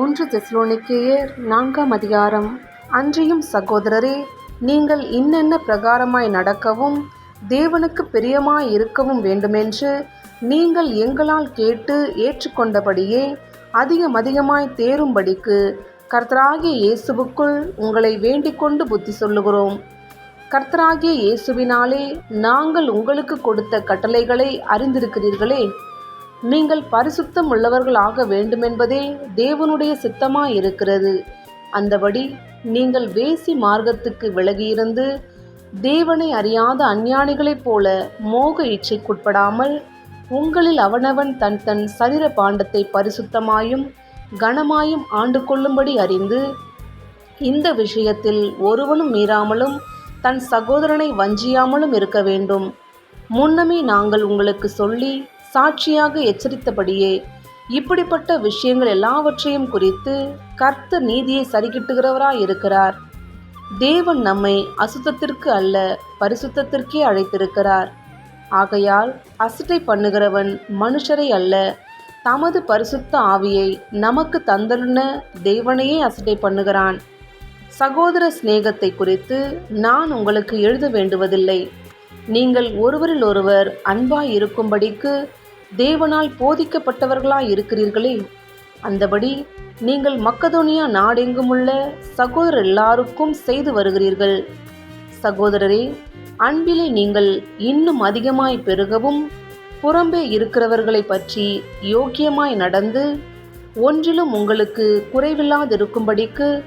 ஒன்று தெஸ்லோனிக்கேயர் நான்காம் அதிகாரம். அன்றியும் சகோதரரே நீங்கள் இன்னென்ன பிரகாரமாய் நடக்கவும் தேவனுக்கு பிரியமாய் இருக்கவும் வேண்டுமென்று நீங்கள் எங்களால் கேட்டு ஏற்றுக்கொண்டபடியே அதிகம் அதிகமாய் தேரும்படிக்கு கர்த்தராகிய இயேசுவுக்குள் உங்களை வேண்டிக்கொண்டு புத்தி சொல்லுகிறோம். கர்த்தராகிய இயேசுவினாலே நாங்கள் உங்களுக்கு கொடுத்த கட்டளைகளை அறிந்திருக்கிறீர்களே நீங்கள் பரிசுத்தம் உள்ளவர்களாக வேண்டுமென்பதே தேவனுடைய சித்தமாயிருக்கிறது. அந்தபடி நீங்கள் வேசி மார்க்கத்துக்கு விலகியிருந்து தேவனை அறியாத அஞ்ஞானிகளைப் போல மோக இச்சைக்குட்படாமல் உங்களில் அவனவன் தன் தன் சரீர பாண்டத்தை பரிசுத்தமாயும் கனமாயும் ஆண்டு கொள்ளும்படி அறிந்து இந்த விஷயத்தில் ஒருவனும் மீறாமலும் தன் சகோதரனை வஞ்சியாமலும் இருக்க வேண்டும். முன்னமே நாங்கள் உங்களுக்கு சொல்லி சாட்சியாக எச்சரித்தபடியே இப்படிப்பட்ட விஷயங்கள் எல்லாவற்றையும் குறித்து கர்த்த நீதியை சரிகிட்டுகிறவராய் இருக்கிறார். தேவன் நம்மை அசுத்தத்திற்கு அல்ல பரிசுத்தத்திற்கே அழைத்திருக்கிறார். ஆகையால் அசட்டை பண்ணுகிறவன் மனுஷரை அல்ல தமது பரிசுத்த ஆவியை நமக்கு தந்தருன தேவனையே அசட்டை பண்ணுகிறான். சகோதர சிநேகத்தை குறித்து நான் உங்களுக்கு எழுத வேண்டுவதில்லை. நீங்கள் ஒருவரில் ஒருவர் அன்பாய் இருக்கும்படிக்கு தேவனால் போதிக்கப்பட்டவர்களாய் இருக்கிறீர்களே. அந்தபடி நீங்கள் மக்கதோனியா நாடெங்குமுள்ள சகோதரர் எல்லாருக்கும் செய்து வருகிறீர்கள். சகோதரரே அன்பிலே நீங்கள் இன்னும் அதிகமாய் பெருகவும் புறம்பே இருக்கிறவர்களை பற்றி யோக்கியமாய் நடந்து ஒன்றிலும் உங்களுக்கு குறைவில்லாதிருக்கும்படிக்கு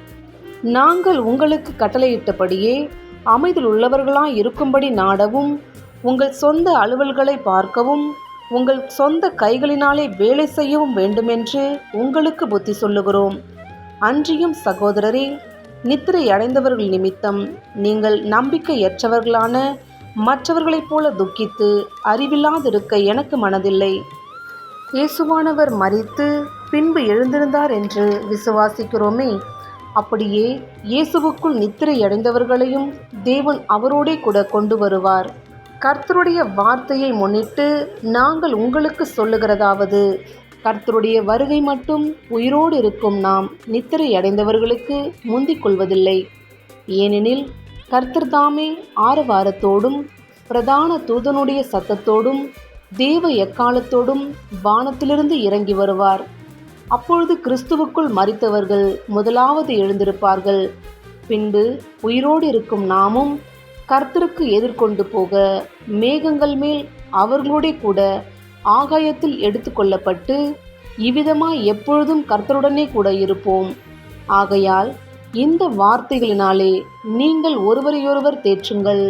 நாங்கள் உங்களுக்கு கட்டளையிட்டபடியே அமைதியில் உள்ளவர்களாய் இருக்கும்படி நாடவும் உங்கள் சொந்த அலுவல்களை பார்க்கவும் உங்கள் சொந்த கைகளினாலே வேலை செய்யவும் வேண்டுமென்று உங்களுக்கு புத்தி சொல்லுகிறோம். அன்றியும் சகோதரரே நித்திரை அடைந்தவர்கள் நிமித்தம் நீங்கள் நம்பிக்கையற்றவர்களான மற்றவர்களைப் போல துக்கித்து அறிவில்லாதிருக்க எனக்கு மனதில்லை. இயேசுவானவர் மறித்து பின்பு எழுந்திருந்தார் என்று விசுவாசிக்கிறோமே அப்படியே இயேசுவுக்குள் நித்திரை அடைந்தவர்களையும் தேவன் அவரோடே கூட கொண்டு வருவார். கர்த்தருடைய வார்த்தையை முன்னிட்டு நாங்கள் உங்களுக்கு சொல்லுகிறதாவது கர்த்தருடைய வருகை மட்டும் உயிரோடு இருக்கும் நாம் நித்திரை அடைந்தவர்களுக்கு முந்திக் கொள்வதில்லை. ஏனெனில் கர்த்தர் தாமே ஆரவாரத்தோடும் பிரதான தூதனுடைய சத்தத்தோடும் தேவ எக்காலத்தோடும் வானத்திலிருந்து இறங்கி வருவார். அப்பொழுது கிறிஸ்துவுக்குள் மறித்தவர்கள் முதலாவது எழுந்திருப்பார்கள். பின்பு உயிரோடு இருக்கும் நாமும் கர்த்தருக்கு எதிர்கொண்டு போக மேகங்கள் மேல் அவர்களோடே கூட ஆகாயத்தில் எடுத்துக்கொள்ளப்பட்டு இவ்விதமாய் எப்பொழுதும் கர்த்தருடனே கூட இருப்போம். ஆகையால் இந்த வார்த்தைகளினாலே நீங்கள் ஒருவரையொருவர் தேற்றுங்கள்.